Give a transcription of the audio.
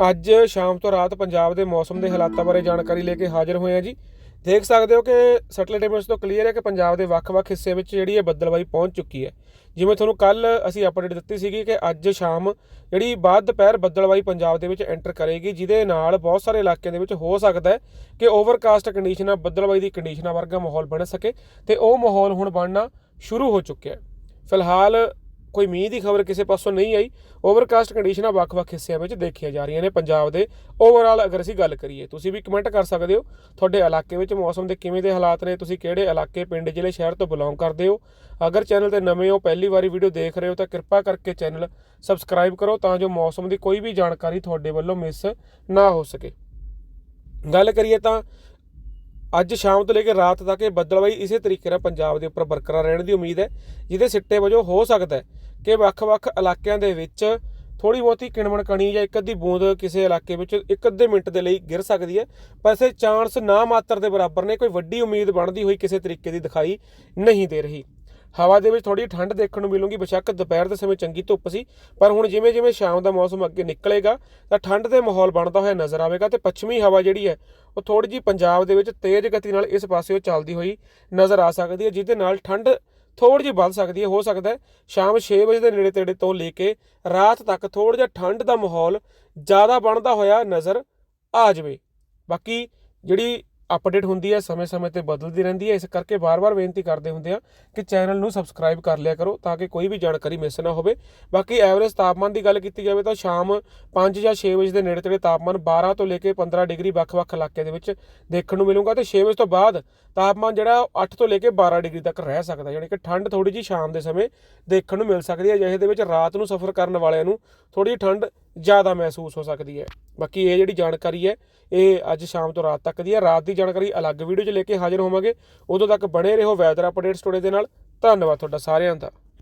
ਅੱਜ ਸ਼ਾਮ ਤੋਂ ਰਾਤ ਪੰਜਾਬ ਦੇ ਮੌਸਮ ਦੇ ਹਾਲਾਤਾਂ ਬਾਰੇ ਜਾਣਕਾਰੀ ਲੈ ਕੇ ਹਾਜ਼ਰ ਹੋਏ ਹਾਂ ਜੀ। ਦੇਖ ਸਕਦੇ ਹੋ ਕਿ ਸੈਟੇਲਾਈਟ ਇਮੇਜ ਤੋਂ ਕਲੀਅਰ ਹੈ ਕਿ ਪੰਜਾਬ ਦੇ ਵੱਖ-ਵੱਖ ਹਿੱਸੇ ਵਿੱਚ ਜਿਹੜੀ ਇਹ ਬੱਦਲਬਾਈ ਪਹੁੰਚ ਚੁੱਕੀ ਹੈ। ਜਿਵੇਂ ਤੁਹਾਨੂੰ ਕੱਲ ਅਸੀਂ ਅਪਡੇਟ ਦਿੱਤੀ ਸੀਗੀ ਕਿ ਅੱਜ ਸ਼ਾਮ ਜਿਹੜੀ ਬਾਅਦ ਦੁਪਹਿਰ ਬੱਦਲਬਾਈ ਪੰਜਾਬ ਦੇ ਵਿੱਚ ਐਂਟਰ ਕਰੇਗੀ, ਜਿਹਦੇ ਨਾਲ ਬਹੁਤ ਸਾਰੇ ਇਲਾਕਿਆਂ ਦੇ ਵਿੱਚ ਹੋ ਸਕਦਾ ਹੈ ਕਿ ਓਵਰਕਾਸਟ ਕੰਡੀਸ਼ਨਾਂ ਬੱਦਲਬਾਈ ਦੀ ਕੰਡੀਸ਼ਨਾਂ ਵਰਗਾ ਮਾਹੌਲ ਬਣ ਸਕੇ ਤੇ ਉਹ ਮਾਹੌਲ ਹੁਣ ਬਣਨਾ ਸ਼ੁਰੂ ਹੋ ਚੁੱਕਿਆ ਹੈ। ਫਿਲਹਾਲ ਕੋਈ ਮੀਂਹ ਦੀ ਖਬਰ ਕਿਸੇ ਪਾਸੋਂ ਨਹੀਂ ਆਈ। ਓਵਰਕਾਸਟ ਕੰਡੀਸ਼ਨਾਂ ਵੱਖ-ਵੱਖ ਹਿੱਸਿਆਂ ਵਿੱਚ ਦੇਖੀਆਂ ਜਾ ਰਹੀਆਂ ਨੇ ਪੰਜਾਬ ਦੇ। ਓਵਰਆਲ ਅਗਰ ਅਸੀਂ ਗੱਲ ਕਰੀਏ, ਤੁਸੀਂ ਵੀ ਕਮੈਂਟ ਕਰ ਸਕਦੇ ਹੋ। ਤੁਹਾਡੇ ਇਲਾਕੇ ਵਿੱਚ ਮੌਸਮ ਦੇ ਕਿਵੇਂ ਦੇ ਹਾਲਾਤ ਨੇ, ਤੁਸੀਂ ਕਿਹੜੇ ਇਲਾਕੇ, ਪਿੰਡ, ਜ਼ਿਲ੍ਹੇ, ਸ਼ਹਿਰ ਤੋਂ ਬਿਲੋਂਗ ਕਰਦੇ ਹੋ? ਅਗਰ ਚੈਨਲ ਤੇ ਨਵੇਂ ਹੋ, ਪਹਿਲੀ ਵਾਰੀ ਵੀਡੀਓ ਦੇਖ ਰਹੇ ਹੋ, ਤਾਂ ਕਿਰਪਾ ਕਰਕੇ ਚੈਨਲ ਸਬਸਕ੍ਰਾਈਬ ਕਰੋ ਤਾਂ ਜੋ ਮੌਸਮ ਦੀ ਕੋਈ ਵੀ ਜਾਣਕਾਰੀ ਤੁਹਾਡੇ ਵੱਲੋਂ ਮਿਸ ਨਾ ਹੋ ਸਕੇ। ਗੱਲ ਕਰੀਏ ਤਾਂ ਅੱਜ ਸ਼ਾਮ ਤੋਂ ਲੈ ਕੇ ਰਾਤ ਤੱਕ ਇਹ ਬੱਦਲਬਾਈ ਇਸੇ ਤਰੀਕੇ ਨਾਲ ਪੰਜਾਬ ਦੇ ਉੱਪਰ ਬਰਕਰਾਰ ਰਹਿਣ ਦੀ ਉਮੀਦ ਹੈ, ਜਿਹਦੇ ਸਿੱਟੇ ਵਜੋਂ ਹੋ ਸਕਦਾ ਹੈ ਕਿ ਵੱਖ-ਵੱਖ ਇਲਾਕਿਆਂ ਦੇ ਵਿੱਚ ਥੋੜੀ ਬਹੁਤੀ ਕਿਣਮਣ ਕਣੀ ਜਾਂ ਇੱਕ ਅੱਧੀ ਬੂੰਦ ਕਿਸੇ ਇਲਾਕੇ ਵਿੱਚ ਇੱਕ ਅੱਧੇ ਮਿੰਟ ਦੇ ਲਈ ਗਿਰ ਸਕਦੀ ਹੈ, ਪਰ ਇਸੇ ਚਾਂਸ ਨਾ ਮਾਤਰ ਦੇ ਬਰਾਬਰ ਨੇ ਕੋਈ ਵੱਡੀ ਉਮੀਦ ਬਣਦੀ ਹੋਈ ਕਿਸੇ ਤਰੀਕੇ ਦੀ ਦਿਖਾਈ ਨਹੀਂ ਦੇ ਰਹੀ। ਹਵਾ ਦੇ ਵਿੱਚ ਥੋੜੀ ਠੰਡ ਦੇਖਣ ਨੂੰ ਮਿਲੂਗੀ, ਬੇਸ਼ੱਕ ਦੁਪਹਿਰ ਦੇ ਸਮੇਂ ਚੰਗੀ ਧੁੱਪ ਸੀ, ਪਰ ਹੁਣ ਜਿਵੇਂ ਜਿਵੇਂ ਸ਼ਾਮ ਦਾ ਮੌਸਮ ਅੱਗੇ ਨਿਕਲੇਗਾ, ਤਾਂ ਠੰਡ ਦੇ ਮਾਹੌਲ ਬਣਦਾ ਹੋਇਆ ਨਜ਼ਰ ਆਵੇਗਾ ਤੇ ਪੱਛਮੀ ਹਵਾ ਜਿਹੜੀ ਹੈ, ਉਹ ਥੋੜੀ ਜੀ ਪੰਜਾਬ ਦੇ ਵਿੱਚ ਤੇਜ਼ ਗਤੀ ਨਾਲ ਇਸ ਪਾਸਿਓਂ ਚੱਲਦੀ ਹੋਈ ਨਜ਼ਰ ਆ ਸਕਦੀ ਹੈ, ਜਿਹਦੇ ਨਾਲ ਠੰਡ ਥੋੜੀ ਜਿਹੀ ਵੱਧ ਸਕਦੀ ਹੈ, ਹੋ ਸਕਦਾ ਹੈ ਸ਼ਾਮ 6 ਵਜੇ ਦੇ ਨੇੜੇ ਤੇੜੇ ਤੋਂ ਲੈ ਕੇ ਰਾਤ ਤੱਕ ਥੋੜਾ ਜਿਹਾ ਠੰਡ ਦਾ ਮਾਹੌਲ ਜ਼ਿਆਦਾ ਬਣਦਾ ਹੋਇਆ ਨਜ਼ਰ ਆ ਜਾਵੇ। ਬਾਕੀ ਜਿਹੜੀ ਅਪਡੇਟ ਹੁੰਦੀ ਹੈ, ਸਮੇਂ-ਸਮੇਂ ਤੇ ਬਦਲਦੀ ਰਹਿੰਦੀ ਹੈ। ਇਸ ਕਰਕੇ ਵਾਰ-ਵਾਰ ਬੇਨਤੀ ਕਰਦੇ ਹੁੰਦੇ ਆ ਕਿ ਚੈਨਲ ਨੂੰ ਸਬਸਕ੍ਰਾਈਬ ਕਰ ਲਿਆ ਕਰੋ ਤਾਂ ਕਿ ਕੋਈ ਵੀ ਜਾਣਕਾਰੀ ਮਿਸ ਨਾ ਹੋਵੇ। ਬਾਕੀ ਐਵਰੇਜ ਤਾਪਮਾਨ ਦੀ ਗੱਲ ਕੀਤੀ ਜਾਵੇ ਤਾਂ ਸ਼ਾਮ 5 ਜਾਂ 6 ਵਜੇ ਦੇ ਨੇੜੇ ਤੇੜੇ ਤਾਪਮਾਨ 12 ਤੋਂ ਲੈ ਕੇ 15 ਡਿਗਰੀ ਵੱਖ-ਵੱਖ ਇਲਾਕਿਆਂ ਦੇ ਵਿੱਚ ਦੇਖਣ ਨੂੰ ਮਿਲੂਗਾ ਤੇ 6 ਵਜੇ ਤੋਂ ਬਾਅਦ ਤਾਪਮਾਨ ਜਿਹੜਾ 8 ਤੋਂ ਲੈ ਕੇ 12 ਡਿਗਰੀ ਤੱਕ ਰਹਿ ਸਕਦਾ, ਯਾਨੀ ਕਿ ਠੰਡ ਥੋੜੀ ਜੀ ਸ਼ਾਮ ਦੇ ਸਮੇਂ ਦੇਖਣ ਨੂੰ ਮਿਲ ਸਕਦੀ ਹੈ। ਜਿਹੇ ਦੇ ਵਿੱਚ ਰਾਤ ਨੂੰ ਸਫ਼ਰ ਕਰਨ ਵਾਲਿਆਂ ਨੂੰ ਥੋੜੀ ਠੰਡ ਜ਼ਿਆਦਾ ਮਹਿਸੂਸ ਹੋ ਸਕਦੀ ਹੈ। ਬਾਕੀ ਇਹ ਜਿਹੜੀ ਜਾਣਕਾਰੀ ਹੈ, ਇਹ ਅੱਜ ਸ਼ਾਮ ਤੋਂ ਰਾਤ ਤੱਕ ਦੀ ਹੈ। ਰਾਤ ਦੀ ਜਾਣਕਾਰੀ ਅਲੱਗ ਵੀਡੀਓ 'ਚ ਲੈ ਕੇ ਹਾਜ਼ਰ ਹੋਵਾਂਗੇ। ਉਦੋਂ ਤੱਕ ਬਣੇ ਰਹੋ ਵੈਦਰ ਅਪਡੇਟਸ ਟੁਡੇ ਦੇ ਨਾਲ। ਧੰਨਵਾਦ ਤੁਹਾਡਾ ਸਾਰਿਆਂ ਦਾ।